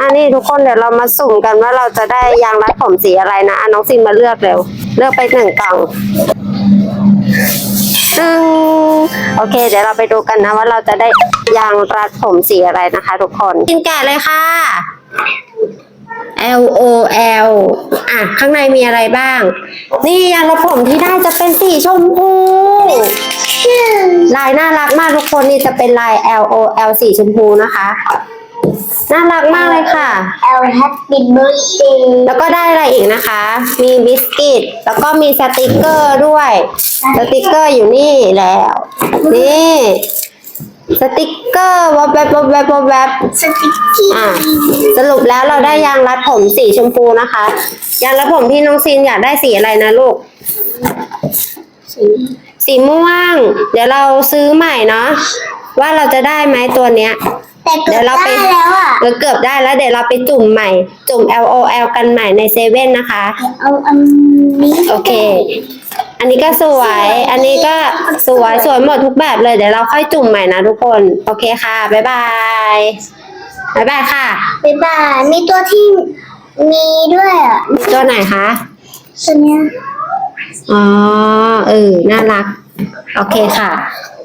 อันนี้ทุกคนเดี๋ยวเรามาสุ่มกันว่าเราจะได้ยางรัดผมสีอะไรนะอะน้องซินมาเลือกเร็ว เลือกไปหนึ่งกล่องตึงโอเค เดี๋ยวเราไปดูกันนะว่าเราจะได้ยางรัดผมสีอะไรนะคะ ทุกคนกินแกะเลยค่ะ L O L อะ ข้างในมีอะไรบ้าง นี่ยางรัดผมที่ได้จะเป็นสีชมพูลายน่ารักมากทุกคนนี่จะเป็นลาย L O L สีชมพูนะคะ น่ารักมากเลยค่ะ L Happy Birthday แล้วก็ได้อะไรอีกนะคะ มีบิสกิต แล้วก็มีสติกเกอร์ด้วย สติกเกอร์อยู่นี่แล้ว นี่ สติกเกอร์วับแวบวับแวบวับแวบสติ๊กกี้อะสรุปแล้วเราได้ยางรัดผมสีชมพูนะคะ ยางรัดผมที่น้องซีนอยากได้สีอะไรนะลูก สีม่วง เดี๋ยวเราซื้อใหม่เนาะ ว่าเราจะได้ไหมตัวเนี้ย แต่เกืเดี๋อยบวเราไปได้แล้วอะเราเกือบได้แล้วเดี๋ยวเราไปจุ่มใหม่ จุ่ม L O L กันใหม่ในเซเว่นนะคะ เอาอันนี้โอเค อันนี้ก็สวย อันนี้ก็สวยสวยหมดทุกแบบเลยเดี๋ยวเราค่อยจุ่มใหม่นะทุกคน โอเคค่ะ บ๊ายบายบ๊ายบายค่ะ บ๊ายบาย มีตัวที่มีด้วยอะตัวไหนคะตัวเนี้ยอ๋อ เออ น่ารัก โอเคค่ะบ